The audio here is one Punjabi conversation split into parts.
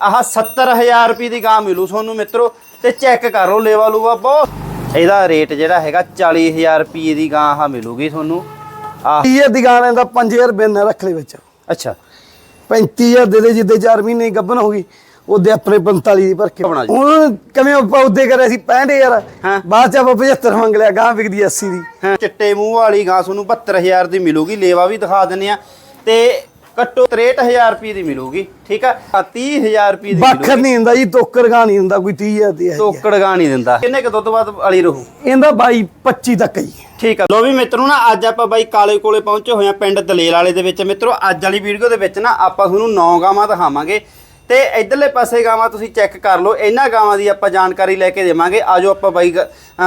ਆਹ 70000 ਰੁਪਏ ਦੀ ਗਾਂ ਮਿਲੂ ਤੁਹਾਨੂੰ ਮਿੱਤਰੋ ਤੇ ਚੈੱਕ ਕਰ ਲੇਵਾ ਲੂਵਾ ਬਹੁਤ। ਇਹਦਾ ਰੇਟ ਜਿਹੜਾ ਹੈਗਾ 40000 ਰੁਪਏ ਦੀ ਗਾਂ ਆਹ ਮਿਲੂਗੀ ਤੁਹਾਨੂੰ। ਆਹ। ਇਹ ਦੁਕਾਨ ਦਾ 5000 ਬਿਨ ਰੱਖ ਲੈ ਵਿੱਚ। ਅੱਛਾ। 35000 ਦੇ ਦੇ ਜਿੱਦੇ 4 ਮਹੀਨੇ ਗੱਬਨ ਹੋ ਗਈ ਉਹਦੇ ਆਪਣੇ 45 ਦੀ ਭਰ ਕੇ ਬਣਾ ਜੀ। ਹੁਣ ਕਿਵੇਂ ਆਪਾਂ ਉਹਦੇ ਕਰੇ ਸੀ? 65000 ਹਾਂ। ਬਾਅਦ ਚ ਆਪਾਂ 75 ਮੰਗ ਲਿਆ ਗਾਂ ਵਿਕਦੀ 80 ਦੀ। ਚਿੱਟੇ ਮੂੰਹ ਵਾਲੀ ਗਾਂ ਤੁਹਾਨੂੰ 72000 ਦੀ ਮਿਲੂਗੀ ਲੇਵਾ ਵੀ ਦਿਖਾ ਦਿੰਨੇ ਆ ਤੇ ਘੱਟੋ 63000 ਰੁਪਏ ਦੀ ਮਿਲੂਗੀ ਠੀਕ ਆ? ਆਹ 30000 ਰੁਪਏ ਦੀ ਬੱਖਰ ਨਹੀਂ ਹੁੰਦਾ ਜੀ ਤੋਕਰ ਗਾਂ ਨਹੀਂ ਹੁੰਦਾ ਕੋਈ 30000 ਦੀ ਹੈ ਤੋਕੜ ਗਾਂ ਨਹੀਂ ਦਿੰਦਾ। ਕਿੰਨੇ ਕੁ ਦੁੱਧ ਬਾਅਦ ਵਾਲੀ ਰਹੂ? ਇਹਦਾ ਬਾਈ 25 ਤੱਕ ਜੀ। ਠੀਕ ਆ। ਲੋ ਵੀ ਮਿੱਤਰੋ ਨਾ ਅੱਜ ਆਪਾਂ ਬਾਈ ਕਾਲੇ ਕੋਲੇ ਪਹੁੰਚੇ ਹੋਏ ਆ ਪਿੰਡ ਦਲੇਲ ਵਾਲੇ ਦੇ ਵਿੱਚ। ਮਿੱਤਰੋ ਅੱਜ ਵਾਲੀ ਵੀਡੀਓ ਦੇ ਵਿੱਚ ਨਾ ਆਪਾਂ ਤੁਹਾਨੂੰ 9 ਗਾਵਾਂ ਦਿਖਾਵਾਂਗੇ। ਤੇ ਇਧਰਲੇ ਪਾਸੇ ਗਾਵਾਂ ਤੁਸੀਂ ਚੈੱਕ ਕਰ ਲਓ ਇਹਨਾਂ ਗਾਵਾਂ ਦੀ ਆਪਾਂ ਜਾਣਕਾਰੀ ਲੈ ਕੇ ਦੇਵਾਂਗੇ। ਆਜੋ ਆਪਾਂ ਬਾਈ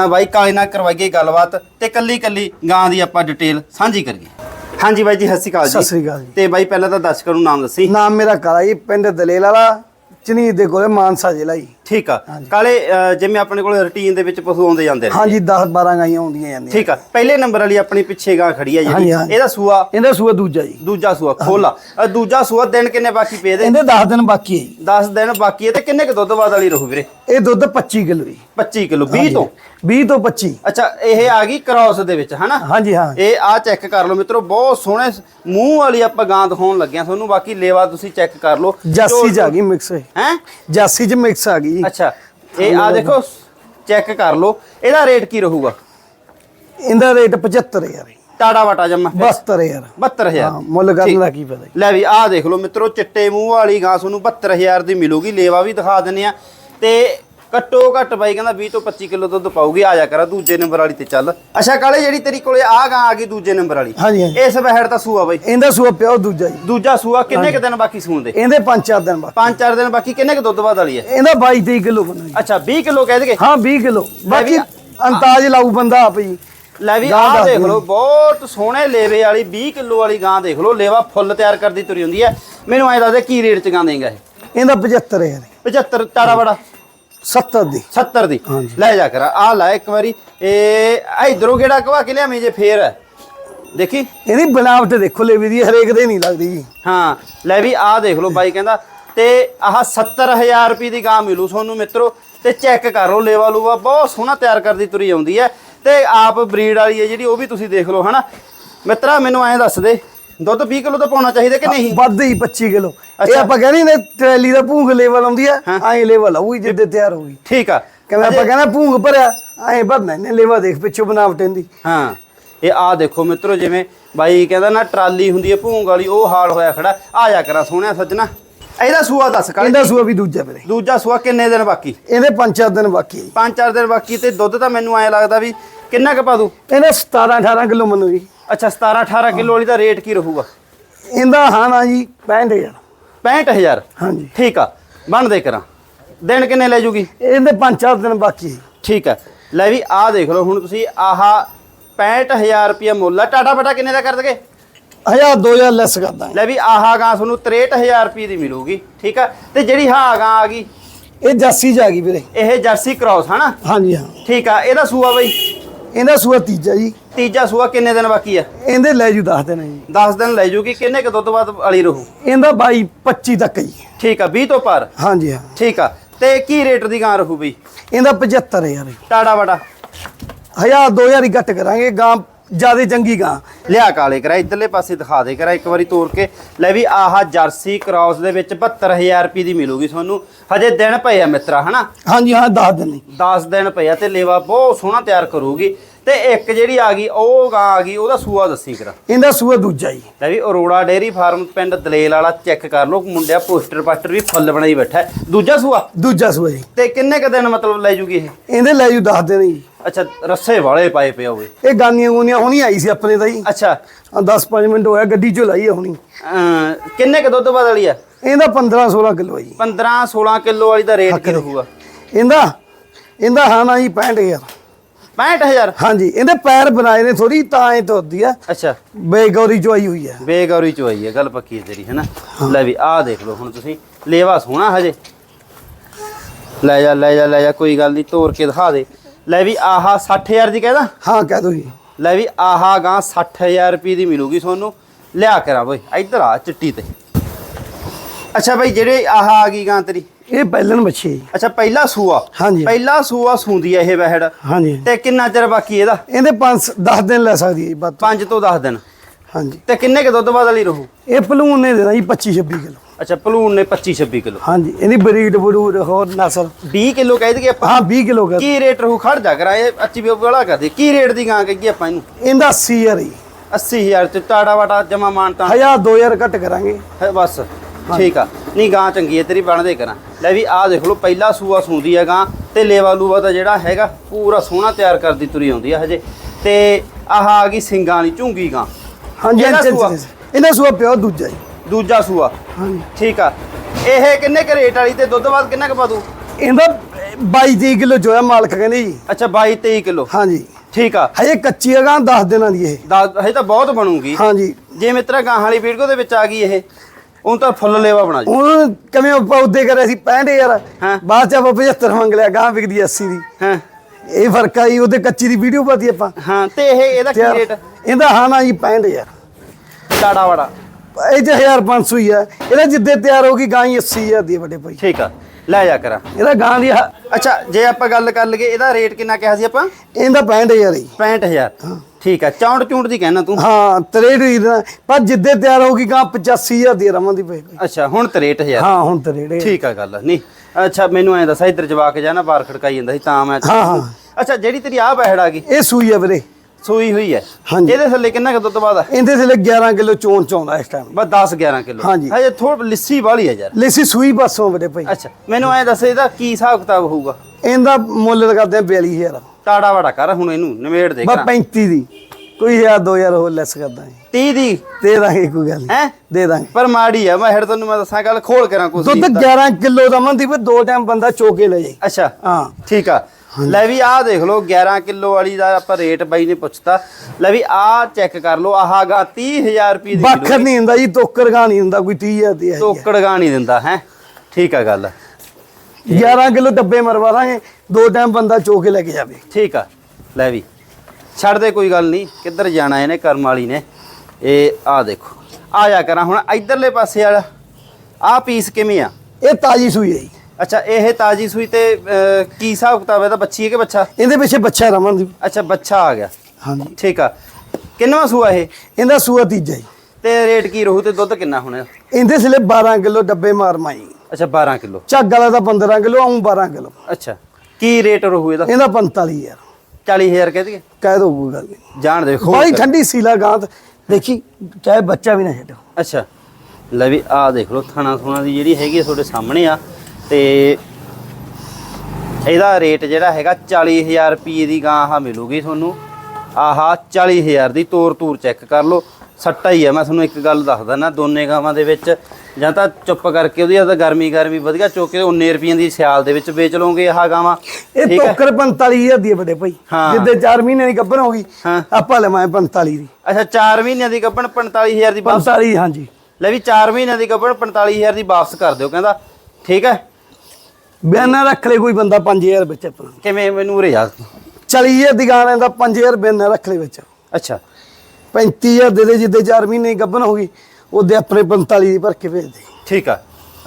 ਬਾਈ ਕਾਲੇ ਨਾਲ ਕਰਵਾਈਏ ਗੱਲਬਾਤ ਤੇ ਕੱਲੀ ਕੱਲੀ ਗਾਂ ਦੀ ਆਪਾਂ ਡਿਟੇਲ ਸਾਂਝੀ ਕਰੀਏ। ਹਾਂਜੀ ਬਾਈ ਜੀ ਸਤਿ ਸ਼੍ਰੀ ਅਕਾਲ ਜੀ। ਸਤਿ ਸ੍ਰੀ ਅਕਾਲ ਜੀ। ਤੇ ਬਾਈ ਪਹਿਲਾਂ ਤਾਂ ਦਰਸ਼ਕਾਂ ਨੂੰ ਨਾਮ ਦੱਸੀ। ਨਾਮ ਮੇਰਾ ਕਾਲਾ ਜੀ ਪਿੰਡ ਦਲੇਲ ਵਾਲਾ ਚਨੀਰ ਦੇ ਕੋਲੇ ਮਾਨਸਾ ਜ਼ਿਲ੍ਹਾ ਜੀ। ਠੀਕ ਆ। ਕਾਲੇ ਜਿਵੇਂ ਆਪਣੇ ਕੋਲ ਰੁਟੀਨ ਦੇ ਵਿੱਚ ਪਸ਼ੂ ਆਉਂਦੇ ਜਾਂਦੇ ਨੇ। ਹਾਂਜੀ 10 12 ਗਾਈਆਂ ਆਉਂਦੀਆਂ ਜਾਂਦੀਆਂ। ਠੀਕ ਆ। ਪਹਿਲੇ ਨੰਬਰ ਵਾਲੀ ਆਪਣੀ ਪਿੱਛੇ ਗਾਂ ਖੜੀ ਆ ਜਿਹੜੀ। ਇਹਦਾ ਸੂਆ? ਇਹਦਾ ਸੂਆ ਦੂਜਾ ਜੀ। ਦੂਜਾ ਸੂਆ ਖੋਲਾ ਦੂਜਾ ਸੂਆ ਦਿਨ ਕਿੰਨੇ ਬਾਕੀ ਪਏ ਦੇ ਇਹਦੇ 10 ਦਿਨ ਬਾਕੀ ਹੈ ਜੀ। 10 ਦਿਨ ਬਾਕੀ ਹੈ ਤੇ ਕਿੰਨੇ ਕ ਦੁੱਧ ਬਾਦ ਵਾਲੀ ਰਹੂ ਵੀਰੇ? ਇਹ ਦੁੱਧ 25 ਕਿਲੋ ਜੀ। 25 ਕਿਲੋ 20 ਤੋਂ? 20 ਤੋਂ 25 ਅੱਛਾ ਇਹ ਆ ਗਈ ਕ੍ਰਾਸ ਦੇ ਵਿੱਚ ਹਨਾ? ਹਾਂਜੀ ਹਾਂ। ਇਹ ਆ ਚੈੱਕ ਕਰ ਲਓ ਮਿੱਤਰੋ ਬਹੁਤ ਸੋਹਣੇ ਮੂੰਹ ਵਾਲੀ ਆਪਾਂ ਗਾਂ ਦਿਖਾਉਣ ਲੱਗਿਆ। ਤੁਹਾਨੂੰ ਬਾਕੀ ਲੇਵਾ ਤੁਸੀਂ ਚੈੱਕ ਕਰ ਲਓ। ਜਾਸੀ ਚ ਆ ਗਈ ਮਿਕਸ ਹੈ? ਜਾਸੀ ਚ ਮਿਕਸ ਆ ਗਈ। ਅੱਛਾ ਇਹ ਆ ਦੇਖੋ ਚੈੱਕ ਕਰ ਲਓ ਇਹਦਾ ਰੇਟ ਕੀ ਰਹੂਗਾ? ਇਹਦਾ ਰੇਟ 75000 ਹੈ। ਟਾੜਾ ਵਾਟਾ ਜਮਾ। 72000 72000 ਹਾਂ ਮੁੱਲ ਕਰਨ ਦਾ ਕੀ ਪਤਾ ਜੀ। ਲੈ ਵੀ ਆਹ ਦੇਖ ਲਓ ਮਿੱਤਰੋ ਚਿੱਟੇ ਮੂੰਹ ਵਾਲੀ ਗਾਂ ਤੁਹਾਨੂੰ 72000 ਦੀ ਮਿਲੂਗੀ ਲੇਵਾ ਵੀ ਦਿਖਾ ਦਿੰਨੇ ਆ। ਤੇ ਘੱਟੋ ਘੱਟ ਬਾਈ ਕਹਿੰਦਾ 20 ਤੋਂ 25 ਕਿਲੋ ਦੁੱਧ ਪਾਊਗੀ ਆ ਜਾ ਕਰਾ ਦੂਜੇ ਨੰਬਰ ਵਾਲੀ ਤੇ ਚੱਲ। ਅੱਛਾ ਕਾਲੇ ਜਿਹੜੀ ਤੇਰੀ ਕੋਲੇ ਆ ਗਾਂ ਆ ਗਈ ਦੂਜੇ ਨੰਬਰ ਵਾਲੀ। ਹਾਂਜੀ ਹਾਂਜੀ। ਇਸ ਵਹਿੜ ਦਾ ਸੂਆ ਬਾਈ। ਇਹਦਾ ਸੂਆ ਪਿਓ ਦੂਜਾ ਜੀ। ਦੂਜਾ ਸੂਆ ਕਿੰਨੇ ਕ ਦਿਨ ਬਾਕੀ ਸੂਣ ਦੇ? ਇਹਦੇ 5-4 ਦਿਨ ਬਾਅਦ ਪੰਜ ਚਾਰ ਦਿਨ ਬਾਕੀ ਕਿੰਨੇ ਕ ਦੁੱਧ ਬਾਦ ਵਾਲੀ ਹੈ? ਇਹਦਾ 22-23 ਕਿਲੋ ਬਣਾ ਜੀ ਅੱਛਾ 20 ਕਿਲੋ ਕਹਿ ਦੇਗੇ ਹਾਂ 20 ਕਿਲੋ। ਬਾਕੀ ਅੰਤਾਜ ਲਾਊ ਬੰਦਾ ਆਪ ਜੀ ਲੈ ਵੀ ਆਹ ਦੇਖ। ਲਓ ਬਹੁਤ ਸੋਹਣੇ ਲੇਵੇ ਵਾਲੀ 20 ਕਿਲੋ ਵਾਲੀ ਗਾਂ ਦੇਖ ਲਓ ਲੇਵਾ ਫੁੱਲ ਤਿਆਰ ਕਰਦੀ ਤੁਰੀ ਹੁੰਦੀ ਹੈ। ਮੈਨੂੰ ਐਂ ਦੱਸ ਦੇ ਕੀ ਰੇਟ ਚ ਗਾਂ ਦੇਂਗਾ ਇਹ? ਇਹਦਾ 75000 75 ਟਾੜਾ ਬੜਾ। 70 ਦੀ। 70 ਦੀ। ਲੈ ਜਾ ਕਰ ਆ ਲੈ ਇੱਕ ਵਾਰੀ। ਇਹ ਇਧਰੋਂ ਕਿਹੜਾ ਕਵਾ ਕੇ ਲਿਆਵੇਂ ਜੇ ਫੇਰ। ਦੇਖੀ? ਇਹਦੀ ਬਣਾਵਟ ਦੇਖੋ ਲੈ ਵੀ ਦੀ ਹਰੇਕ ਦੇ ਨਹੀਂ ਲੱਗਦੀ। ਜੀ ਹਾਂ ਲੈ ਵੀ ਆਹ ਦੇਖ ਲਓ ਬਾਈ ਕਹਿੰਦਾ ਤੇ ਆਹ 70000 ਰੁਪਏ ਦੀ ਗਾਂ ਮਿਲੂ ਤੁਹਾਨੂੰ ਮਿੱਤਰੋ ਤੇ ਚੈੱਕ ਕਰ ਲਓ ਲੇਵਾ ਲੂਵਾ ਬਹੁਤ ਸੋਹਣਾ ਤਿਆਰ ਕਰਦੀ ਤੁਰੀ ਆਉਂਦੀ ਹੈ। ਤੇ ਆਪ ਬਰੀਡ ਵਾਲੀ ਹੈ ਜਿਹੜੀ ਉਹ ਵੀ ਤੁਸੀਂ ਦੇਖ ਲਓ ਹਨਾ? ਮਿੱਤਰਾ ਮੈਨੂੰ ਐਂ ਦੱਸ ਦੇ ਦੁੱਧ 20 ਕਿਲੋ ਤਾਂ ਪਾਉਣਾ ਚਾਹੀਦਾ ਕਿ ਨਹੀਂ? ਵੱਧ ਹੀ 25 ਕਿਲੋ। ਇਹ। ਆਪਾਂ ਕਹਿੰਦੇ ਨੇ ਟਰੈਲੀ ਦਾ ਭੂੰਗ ਲੈਵਲ ਆਉਂਦੀ ਆ ਐਂ ਲੈਵਲ ਆਊਗੀ ਜਿੱਦੇ ਤਿਆਰ ਹੋਊਗੀ। ਠੀਕ ਆ। ਕਿਵੇਂ ਆਪਾਂ ਕਹਿੰਦਾ ਭੂੰਗ ਭਰਿਆ ਐਂ ਭਰਨਾ ਇਹਨੇ ਲੈਵਾ ਦੇਖ ਪਿੱਛੋਂ ਬਣਾਵਟ ਇਹਦੀ। ਹਾਂ। ਇਹ ਆ ਦੇਖੋ ਮਿੱਤਰੋ ਜਿਵੇਂ ਬਾਈ ਕਹਿੰਦਾ ਨਾ ਟਰਾਲੀ ਹੁੰਦੀ ਹੈ ਭੂੰਗ ਵਾਲੀ ਉਹ ਹਾਲ ਹੋਇਆ ਖੜਾ। ਆ ਜਾ ਕਰਾਂ ਸੋਹਣਿਆ ਸੱਜਣਾ। ਇਹਦਾ ਸੂਆ ਦੱਸ ਕਾਲੇ ਇਹਦਾ ਸੂਆ ਵੀ ਦੂਜਾ ਵੀਰੇ। ਦੂਜਾ ਸੂਆ ਕਿੰਨੇ ਦਿਨ ਬਾਕੀ? ਇਹਦੇ 5-4 ਦਿਨ ਬਾਕੀ ਹੈ। ਪੰਜ ਚਾਰ ਦਿਨ ਬਾਕੀ ਤੇ ਦੁੱਧ ਤਾਂ ਮੈਨੂੰ ਐਂ ਲੱਗਦਾ ਵੀ ਕਿੰਨਾ ਕੁ ਪਾ ਦੂ ਇਹਦੇ 17-18 ਕਿਲੋ ਮੰਨੋ ਜੀ। ਅੱਛਾ 17 18 ਕਿਲੋ ਵਾਲੀ ਦਾ ਰੇਟ ਕੀ ਰਹੂਗਾ? ਇਹਦਾ ਹਾਂ ਨਾ ਜੀ 65000 65000 ਹਾਂਜੀ। ਠੀਕ ਆ ਬਣ ਦੇ ਕਰਾਂ। ਦਿਨ ਕਿੰਨੇ ਲੈ ਜੂਗੀ? ਇਹਦੇ 5-4 ਦਿਨ ਬਾਕੀ। ਠੀਕ ਆ। ਲੈ ਵੀ ਆਹ ਦੇਖ ਲਓ ਹੁਣ ਤੁਸੀਂ ਆਹ 65000 ਰੁਪਏ ਮੁੱਲ ਆ। ਟਾਟਾ ਬਟਾ ਕਿੰਨੇ ਦਾ ਕਰ ਦਗੇ ਹਜ਼ਾਰ 2000 ਲੈਸ ਕਰਦਾ ਲੈ ਵੀ ਆਹ ਗਾਂ ਤੁਹਾਨੂੰ 63000 ਰੁਪਏ ਦੀ ਮਿਲੂਗੀ ਠੀਕ ਆ? ਤੇ ਜਿਹੜੀ ਹਾਂ ਗਾਂ ਆ ਗਈ ਇਹ ਚ ਆ ਗਈ ਵੀਰੇ। ਇਹ ਜਰਸੀ ਕ੍ਰਾਸ ਹਨਾ? ਹਾਂਜੀ ਹਾਂ। ਠੀਕ ਆ ਇਹਦਾ ਸੂਆ ਬਈ? ਇਹਦਾ ਸੂਆ ਤੀਜਾ ਜੀ। ਤੀਜਾ ਸੂਆ ਕਿੰਨੇ ਦਿਨ ਬਾਕੀ ਆ? ਇਹਦੇ ਲੈ ਜੂ ਦੱਸ ਦੇਣਾ ਜੀ। 10 ਦਿਨ ਲੈ ਜੂਗੀ ਕਿੰਨੇ ਕੁ ਦੁੱਧ ਬਾਅਦ ਵਾਲੀ ਰਹੂ? ਇਹਦਾ 22 25 ਤੱਕ ਜੀ। ਠੀਕ ਆ 20 ਤੋਂ ਪਾਰ? ਹਾਂਜੀ ਹਾਂ। ਠੀਕ ਆ ਤੇ ਕੀ ਰੇਟ ਦੀ ਗਾਂ ਰਹੂ ਬਈ? ਇਹਦਾ 75000 ਜੀ। ਟਾੜਾ ਬਟਾ ਹਜ਼ਾਰ 2000 ਹੀ ਘੱਟ ਕਰਾਂਗੇ ਗਾਂ ਜ਼ਿਆਦਾ ਚੰਗੀ ਗਾਂ। ਲਿਆ ਕਾਲੇ ਕਰਾ ਇਧਰਲੇ ਪਾਸੇ ਦਿਖਾ ਦੇ ਕਰਾ ਇੱਕ ਵਾਰੀ ਤੋੜ ਕੇ। ਲੈ ਵੀ ਆਹ ਜਰਸੀ ਕ੍ਰਾਸ ਦੇ ਵਿੱਚ 72000 ਰੁਪਏ ਦੀ ਮਿਲੂਗੀ ਤੁਹਾਨੂੰ। ਹਜੇ ਦਿਨ ਪਏ ਆ ਮਿੱਤਰਾ ਹਨਾ? ਹਾਂਜੀ ਹਾਂ ਦੱਸ ਦਿੰਦੇ 10 ਦਿਨ ਪਏ ਆ ਤੇ ਲੇਵਾ ਬਹੁਤ ਸੋਹਣਾ ਤਿਆਰ ਕਰੂਗੀ। ਤੇ ਇੱਕ ਜਿਹੜੀ ਆ ਗਈ ਉਹ ਗਾਂ ਆ ਗਈ ਉਹਦਾ ਸੂਆ ਦੱਸੀ ਕਰਾ। ਇਹਦਾ ਸੂਆ ਦੂਜਾ ਜੀ। ਲੈ ਵੀ ਅਰੋੜਾ ਡੇਰੀ ਫਾਰਮ ਪਿੰਡ ਦਲੇਲ ਵਾਲਾ ਚੈੱਕ ਕਰ ਲਓ ਮੁੰਡਿਆ ਪੋਸਟਰ ਪਾਸਟਰ ਵੀ ਫੁੱਲ ਬਣਾਈ ਬੈਠਾ ਹੈ। ਦੂਜਾ ਸੂਆ? ਦੂਜਾ ਸੂਆ ਜੀ। ਤੇ ਕਿੰਨੇ ਕ ਦਿਨ ਮਤਲਬ ਲੈ ਜੂਗੀ ਇਹ? ਇਹਦੇ ਲੈ ਜੂ ਦੱਸ ਦੇਣੇ ਜੀ ਅੱਛਾ ਰੱਸੇ ਵਾਲੇ ਪਾਏ ਪਏ ਹੋਵੇ ਇਹ ਗਾਨੀਆਂ ਗੂਨੀਆਂ ਹੁਣੀ ਆਈ ਸੀ ਆਪਣੇ ਦਾ ਜੀ। ਅੱਛਾ। ਆ 10-5 ਮਿੰਟ ਹੋਇਆ ਗੱਡੀ ਚੋਂ ਲਾਈ ਆ ਹੁਣੀ। ਅਮ ਕਿੰਨੇ ਕ ਦੁੱਧ ਬਾਦ ਵਾਲੀ ਆ? ਇਹਦਾ 15-16 ਕਿਲੋ ਜੀ। 15 16 ਕਿਲੋ ਵਾਲੀ ਦਾ ਰੇਟ ਕੀ ਰਹੂਗਾ ਇਹਦਾ ਇਹਦਾ ਹਾਂ ਨਾ ਜੀ 65000 65000 ਹਾਂਜੀ ਇਹਦੇ ਪੈਰ ਬਣਾਏ ਨੇ ਥੋੜੀ ਤਾਂ ਇਹ ਤੁਰਦੀ ਆ। ਅੱਛਾ। ਬੇਗੌਰੀ ਚੋਈ ਹੋਈ ਆ। ਬੇਗੌਰੀ ਚ ਆਈ ਹੈ ਗੱਲ ਪੱਕੀ ਹੈ ਤੇਰੀ ਹੈਨਾ? ਲੈ ਵੀ ਆਹ ਦੇਖ ਲਓ ਹੁਣ ਤੁਸੀਂ ਲੇਵਾ ਸੋਹਣਾ ਹਜੇ। ਲੈ ਜਾ ਲੈ ਜਾ ਲੈ ਜਾ ਕੋਈ ਗੱਲ ਨਹੀਂ ਤੋੜ ਕੇ ਦਿਖਾ ਦੇ। ਲੈ ਵੀ ਆਹਾ 60000 ਦੀ ਕਹਿਦਾ ਹਾਂ ਕਹਿ ਦੋ ਜੀ। ਲੈ ਵੀ ਆਹਾ ਗਾਂ 60000 ਰੁਪਏ ਦੀ ਮਿਲੂਗੀ ਤੁਹਾਨੂੰ। ਲਿਆ ਕਰਾਂ ਬਈ ਇੱਧਰ ਆ ਚਿੱਟੀ ਤੇ। ਅੱਛਾ ਬਾਈ ਜਿਹੜੇ ਆਹ ਆ ਗਈ ਗਾਂ ਤੇਰੀ? ਇਹ ਪਹਿਲਣ ਬੱਚੀ ਹੈ। ਅੱਛਾ ਪਹਿਲਾ ਸੂਆ। ਹਾਂਜੀ। ਪਹਿਲਾ ਸੂਆ ਸੂੰਦੀ ਆ ਇਹ ਵਹਿੜ। ਹਾਂਜੀ। ਤੇ ਕਿੰਨਾ ਚਿਰ ਬਾਕੀ ਇਹਦਾ? ਇਹਦੇ 5 10 ਦਿਨ ਲੈ ਸਕਦੀ ਹੈ ਬਾਤ 5 ਤੋਂ 10 ਦਿਨ। ਹਾਂਜੀ। ਤੇ ਕਿੰਨੇ ਕੇ ਦੁੱਧ ਬਾਦ ਵਾਲੀ ਰਹੂ? ਇਹ ਭਲੂਣ ਨੇ ਦੇਣਾ ਜੀ 25 26 ਕਿਲੋ। ਅੱਛਾ ਭਲੂਣ ਨੇ 25 26 ਕਿਲੋ। ਹਾਂਜੀ ਇਹਦੀ ਬਰੀਡ ਬਰੂਡ ਹੋਰ ਨਸਲ। 20 ਕਿਲੋ ਕਹਿ ਦਈਏ ਆਪਾਂ? ਹਾਂ 20 ਕਿਲੋ ਕਰ ਕੀ ਰੇਟ ਰਹੂ? ਖੜ ਜਾ ਕਰਾਂ ਇਹ ਅੱਛੀ ਵੀ ਵਾਲਾ ਕਰਦੇ ਕੀ ਰੇਟ ਦੀ ਗਾਂ ਕਹੀਏ ਆਪਾਂ ਇਹਨੂੰ? ਇਹਦਾ 80 ਹਜ਼ਾਰ ਜੀ 80000 ਚ ਟਾੜਾ ਵਾਟਾ ਜਮਾ ਮਾਨਤਾ ਹਜ਼ਾਰ 2000 ਘੱਟ ਕਰਾਂਗੇ। ਹੈ ਬਸ। ਠੀਕ ਆ। ਨਹੀਂ ਗਾਂ ਚੰਗੀ ਹੈ ਤੇਰੀ ਬਣਦੇ ਕਰਾਂ। ਲੈ ਵੀ ਆਹ ਦੇਖ ਲਓ ਪਹਿਲਾ ਸੂਆ ਸੂੰਦੀ ਆ ਗਾਂ ਤੇ ਲੇਵਾ ਲੂਵਾ ਤਾਂ ਜਿਹੜਾ ਹੈਗਾ ਪੂਰਾ ਸੋਹਣਾ ਤਿਆਰ ਕਰਦੀ ਤੁਰੀ ਆਉਂਦੀ ਆ ਹਜੇ। ਤੇ ਆਹ ਆ ਗਈ ਸਿੰਗਾਂ ਵਾਲੀ ਝੁੰਗੀ ਗਾਂ। ਹਾਂਜੀ ਇਹਦਾ ਇਹਦਾ ਸੂਆ? ਇਹਦਾ ਸੂਆ ਪਿਓ ਦੂਜਾ ਜੀ ਦੂਜਾ ਸੂਆ। ਹਾਂਜੀ। ਠੀਕ ਆ। ਇਹ ਕਿੰਨੇ ਕ ਰੇਟ ਵਾਲੀ ਤੇ ਦੁੱਧ ਬਾਅਦ ਕਿੰਨਾ ਕ ਪਾ ਦੂ ਇਹਦਾ 22 23 ਕਿਲੋ ਜੋਇਆ ਮਾਲਕ ਕਹਿੰਦੇ ਜੀ। ਅੱਛਾ 22 23 ਕਿਲੋ। ਹਾਂਜੀ। ਠੀਕ ਆ। ਹਜੇ ਕੱਚੀ ਆ ਗਾਂ 10 ਦਿਨਾਂ ਦੀ ਇਹ। ਹਜੇ ਤਾਂ ਬਹੁਤ ਬਣੂਗੀ। ਹਾਂਜੀ। ਜੇ ਮਿੱਤਰਾ ਗਾਂ ਵਾਲੀ ਵੀਡੀਓ ਦੇ ਵਿੱਚ ਆ ਗਈ ਇਹ ਉਹ ਤਾਂ ਫੁੱਲ ਲੇਵਾ ਬਣਾ ਜੂ। ਹੁਣ ਕਿਵੇਂ ਆਪਾਂ ਉਹਦੇ ਕਰਿਆ ਸੀ 65000 ਹਾਂ। ਬਾਅਦ ਚ ਆਪਾਂ 75 ਮੰਗ ਲਿਆ ਗਾਂ ਵਿਕਦੀ 80 ਦੀ। ਹਾਂ। ਇਹ ਫ਼ਰਕ ਆਈ ਉਹਦੇ ਕੱਚੀ ਦੀ ਵੀਡੀਓ ਪਾਤੀ ਆਪਾਂ। ਹਾਂ ਤੇ ਇਹ ਇਹਦਾ ਕੀ ਰੇਟ? ਇਹਦਾ ਹਾਂ ਨਾ ਜੀ 65000 ਟਾੜਾ ਵਾੜਾ ਇਹ ਚ 1500 ਹੀ ਆ ਇਹਦਾ ਜਿੱਦੇ ਤਿਆਰ ਹੋਗੀ ਗਾਂ ਹੀ 80000 ਦੀ ਵੱਡੇ ਭਾਈ। ਠੀਕ ਆ ਲੈ ਜਾ ਕਰਾਂ। ਇਹਦਾ ਗਾਂ ਦੀ ਹ- ਅੱਛਾ ਜੇ ਆਪਾਂ ਗੱਲ ਕਰ ਲਈਏ ਇਹਦਾ ਰੇਟ ਕਿੰਨਾ ਕਿਹਾ ਸੀ ਆਪਾਂ? ਇਹਦਾ 65000 ਜੀ 65000 ਠੀਕ ਆ ਚੌਂਟ ਚੂੰਟ ਦੀ ਕਹਿਣਾ ਤੂੰ। ਹਾਂ 63 ਹੀ ਦਾ ਪਰ ਜਿੱਦੇ ਤਿਆਰ ਹੋਗੀ ਗਾਂ 85000 ਦੀ ਰਮਨ ਦੀ ਪਈ ਭਾਈ। ਅੱਛਾ ਹੁਣ 63000 ਹਾਂ ਹੁਣ 63 ਠੀਕ ਆ ਗੱਲ ਨਹੀਂ ਅੱਛਾ ਮੈਨੂੰ ਐਂ ਦੱਸ ਇੱਧਰ ਜਵਾਕ ਜਾ ਨਾ ਬਾਹਰ ਖੜਕਾਈ ਜਾਂਦਾ ਸੀ ਤਾਂ ਮੈਂ ਹਾਂ, ਹਾਂ। ਅੱਛਾ ਜਿਹੜੀ ਤੇਰੀ ਆ ਬਹਿੜ ਆ ਗਈ। ਇਹ ਸੂਈ ਆ ਵੀਰੇ। ਸੂਈ ਹੋਈ ਹੈ। ਹਾਂਜੀ। ਇਹਦੇ ਥੱਲੇ ਕਿੰਨਾ ਕੁ ਦੁੱਧ ਬਾਦ ਆ ਇਹਦੇ ਥੱਲੇ 11 ਕਿਲੋ ਚੋਣ ਚਾਉਂਦਾ ਇਸ ਟਾਈਮ ਬਸ 10 11 ਕਿਲੋ। ਹਾਂਜੀ। ਹਜੇ ਥੋੜੀ ਲਿੱਸੀ ਵਾਲੀ ਹੈ ਯਾਰ। ਲੈਸੀ ਸੂਈ ਪਾਸੋਂ ਵੀਰੇ ਭਾਈ। ਅੱਛਾ ਮੈਨੂੰ ਐਂ ਦੱਸ ਇਹਦਾ ਕੀ ਹਿਸਾਬ ਕਿਤਾਬ ਹੋਊਗਾ? ਇਹਦਾ ਮੁੱਲ ਆ 42000 ਟਾੜਾ ਵਾੜਾ ਕਰ ਹੁਣ ਇਹਨੂੰ ਨਿਮੇੜ ਦੇ ਬਸ ਕਰਾਂ। 35 ਦੀ। ਕੋਈ 1000 2000 ਹੋਰ ਲੈਸ ਕਰਦਾ 30 ਦੀ? ਦੇ ਦਾਂਗੇ ਕੋਈ ਗੱਲ ਨਹੀਂ। ਹੈ? ਦੇ ਦਾਂਗੇ। ਪਰ ਮਾੜੀ ਆ ਮੈਂ ਹੜ ਤੈਨੂੰ ਮੈਂ ਦੱਸਾਂ ਗੱਲ ਖੋਲ ਕੇ ਨਾ ਕੁਛ ਦੁੱਧ 11 ਕਿਲੋ ਦਾ ਮੰਦੀ ਵੀ ਦੋ ਟਾਈਮ ਬੰਦਾ ਚੋਕੇ ਲੈ ਜਾਏ। ਅੱਛਾ। ਹਾਂ। ਠੀਕ ਆ। ਲੈ ਵੀ ਆਹ ਦੇਖ ਲਓ 11 ਕਿਲੋ ਵਾਲੀ ਦਾ ਆਪਾਂ ਰੇਟ ਬਾਈ ਨੇ ਪੁੱਛਤਾ। ਲੈ ਵੀ ਆਹ ਚੈੱਕ ਕਰ ਲਓ ਆਹ ਗਾ 30000 ਰੁਪਏ ਦੀ ਬਾਖਰ ਨਹੀਂ ਹੁੰਦਾ ਜੀ ਤੋਕਰ ਗਾ ਨਹੀਂ ਹੁੰਦਾ ਕੋਈ 30000 ਦੀ ਹੈ ਤੋਕੜ ਗਾ ਨਹੀਂ ਦਿੰਦਾ ਹੈ? ਠੀਕ ਆ ਗੱਲ। 11 ਕਿਲੋ ਡੱਬੇ ਮਰਵਾ ਦਾਂਗੇ ਦੋ ਟਾਈਮ ਬੰਦਾ ਚੋਕੇ ਲੈ ਕੇ ਜਾਵੇ। ਠੀਕ ਆ ਲੈ ਵੀ। ਛੱਡ ਦੇ ਕੋਈ ਗੱਲ ਨਹੀਂ ਕਿੱਧਰ ਜਾਣਾ ਇਹਨੇ ਕਰਮ ਵਾਲੀ ਨੇ। ਇਹ ਆਹ ਦੇਖੋ ਆ ਜਾ ਕਰਾਂ ਹੁਣ ਇਧਰਲੇ ਪਾਸੇ ਵਾਲਾ ਆਹ ਪੀਸ ਕਿਵੇਂ ਆ? ਇਹ ਤਾਜੀ ਸੂਈ ਹੈ ਜੀ। ਅੱਛਾ ਇਹ ਤਾਜੀ ਸੂਈ ਤੇ ਅਹ, ਕੀ ਹਿਸਾਬ ਕਿਤਾਬ ਹੈ? ਤਾਂ ਬੱਚੀ ਹੈ ਕਿ ਬੱਚਾ? ਇਹਦੇ ਪਿੱਛੇ ਬੱਚਾ ਰਮਨ ਦੀ ਅੱਛਾ ਬੱਚਾ ਆ ਗਿਆ। ਹਾਂਜੀ। ਠੀਕ ਆ। ਕਿੰਨਵਾ ਸੂਆ ਇਹ? ਇਹਦਾ ਸੂਆ ਤੀਜਾ ਜੀ ਤੇ ਰੇਟ ਕੀ ਰਹੂ ਤੇ ਦੁੱਧ ਕਿੰਨਾ ਹੋਣਾ? ਇਹਦੇ ਸਿਲੇ 12 ਕਿਲੋ ਡੱਬੇ ਮਾਰ ਮਾਈ। ਅੱਛਾ 12 ਕਿਲੋ। ਝੱਗ ਵਾਲਾ ਦਾ 15 ਕਿਲੋ ਆਉਂ 12 ਕਿਲੋ। ਅੱਛਾ। ਕੀ ਰੇਟ ਰਹੂ ਇਹਦਾ? ਇਹਦਾ 45000 40000 ਕਹਿ ਦਈਏ? ਕਹਿ ਦੋ ਕੋਈ ਗੱਲ ਨਹੀਂ। ਜਾਣ ਦੇ ਖੋਲ ਬੜੀ ਕੇ। ਠੰਡੀ ਸੀਲਾ ਗਾਂਤ। ਦੇਖੀ ਚਾਹੇ ਬੱਚਾ ਵੀ ਨਾ ਛੱਡੋ। ਅੱਛਾ। ਲੈ ਵੀ ਆਹ ਦੇਖ ਲਓ ਥਣਾ ਥੁਣਾ ਦੀ ਜਿਹੜੀ ਹੈਗੀ ਆ ਤੁਹਾਡੇ ਸਾਹਮਣੇ ਆ। ਤੇ ਇਹਦਾ ਰੇਟ ਜਿਹੜਾ ਹੈਗਾ 40000 ਰੁਪਏ ਦੀ ਗਾਂ ਆਹ ਮਿਲੂਗੀ ਤੁਹਾਨੂੰ। ਆਹਾ 40000 ਦੀ ਤੋਰ ਤੂਰ ਚੈੱਕ ਕਰ ਲਓ। ਸੱਟਾ ਹੀ ਆ ਮੈਂ ਤੁਹਾਨੂੰ ਇੱਕ ਗੱਲ ਦੱਸਦਾ ਨਾ ਦੋਨੇ ਗਾਵਾਂ ਦੇ ਵਿੱਚ। ਜਾਂ ਤਾਂ ਚੁੱਪ ਕਰਕੇ ਉਹਦੀ ਤਾਂ ਗਰਮੀ ਗਰਮੀ ਵਧੀਆ ਚੁੱਕ ਕੇ 19 ਰੁਪਈਆਂ ਦੀ ਸਿਆਲ ਦੇ ਵਿੱਚ ਵੇਚ ਲਓਗੇ ਆਹ ਗਾਵਾਂ। ਇਹ ਟੋਕਰ 45000 ਦੀ ਹੈ ਵੱਡੇ ਭਾਈ। ਜਿੱਦੇ 4 ਮਹੀਨੇ ਦੀ ਗੱਭਣ ਹੋ ਗਈ। ਆਪਾਂ ਲਵਾਂ 45 ਦੀ। ਅੱਛਾ 4 ਮਹੀਨਿਆਂ ਦੀ ਗੱਭਣ 45000 ਦੀ ਵਾਪਸ? 45 ਹਾਂਜੀ। ਲੈ ਵੀ 4 ਮਹੀਨਿਆਂ ਦੀ ਗੱਭਣ 45000 ਦੀ ਵਾਪਸ ਕਰ ਦਿਓ ਕਹਿੰਦਾ। ਠੀਕ ਹੈ? ਬਿਆਨਾ ਰੱਖ ਲੈ ਕੋਈ ਬੰਦਾ 5000 ਵਿੱਚ ਆਪਣਾ। ਕਿਵੇਂ ਮੈਨੂੰ ਉਰੇ ਆ 40000 ਦੀ ਗਾਣਾ ਦਾ 5000 ਬਿਆਨਾ ਰੱਖ ਲੈ ਵਿੱਚ। ਅੱਛਾ। 35000 ਦੇ ਦੇ ਜਿੱਦੇ 4 ਮਹੀਨੇ ਗੱਭਣ ਹੋ ਗਈ ਉਹਦੇ ਆਪਣੇ 45 ਦੀ ਭਰ ਕੇ ਭੇਜ ਦੇ। ਠੀਕ ਆ।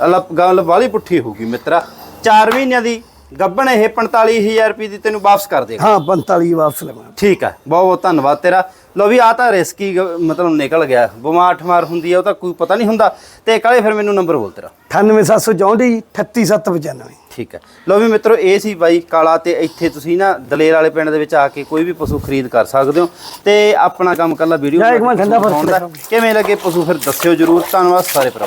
ਅਲਾ ਗੱਲ ਵਾਲੀ ਪੁੱਠੀ ਹੋਊਗੀ ਮਿੱਤਰਾ। 4 ਮਹੀਨਿਆਂ ਦੀ ਗੱਬਣ ਇਹ 45000 ਰੁਪਏ ਦੀ ਤੈਨੂੰ ਵਾਪਸ ਕਰ ਦੇਗਾ। ਹਾਂ 45 ਵਾਪਸ ਲਵਾਂ ਠੀਕ ਆ ਬਹੁਤ ਬਹੁਤ ਧੰਨਵਾਦ ਤੇਰਾ। ਲੋ ਵੀ ਆ ਤਾਂ ਰਿਸਕੀ ਮਤਲਬ ਨਿਕਲ ਗਿਆ। ਬਿਮਾਰ ਠਮਾਰ ਹੁੰਦੀ ਆ ਉਹ ਤਾਂ ਕੋਈ ਪਤਾ ਨਹੀਂ ਹੁੰਦਾ। ਤੇ ਕਾਲੇ ਫਿਰ ਮੈਨੂੰ ਨੰਬਰ ਬੋਲ ਤੇਰਾ। 98764 38795 ਠੀਕ ਹੈ ਲੋ ਵੀ ਮਿੱਤਰੋ ਇਹ ਸੀ ਬਾਈ ਕਾਲਾ ਤੇ ਇੱਥੇ ਤੁਸੀਂ ਨਾ ਦਲੇਰ ਵਾਲੇ ਪਿੰਡ ਦੇ ਵਿੱਚ ਆ ਕੇ ਕੋਈ ਵੀ ਪਸ਼ੂ ਖਰੀਦ ਕਰ ਸਕਦੇ ਹੋ। ਤੇ ਆਪਣਾ ਕੰਮ ਕੱਲਾ ਵੀਡੀਓ ਕਿਵੇਂ ਲੱਗੇ ਪਸ਼ੂ ਫਿਰ ਦੱਸਿਓ ਜਰੂਰ। ਧੰਨਵਾਦ ਸਾਰੇ ਭਰਾ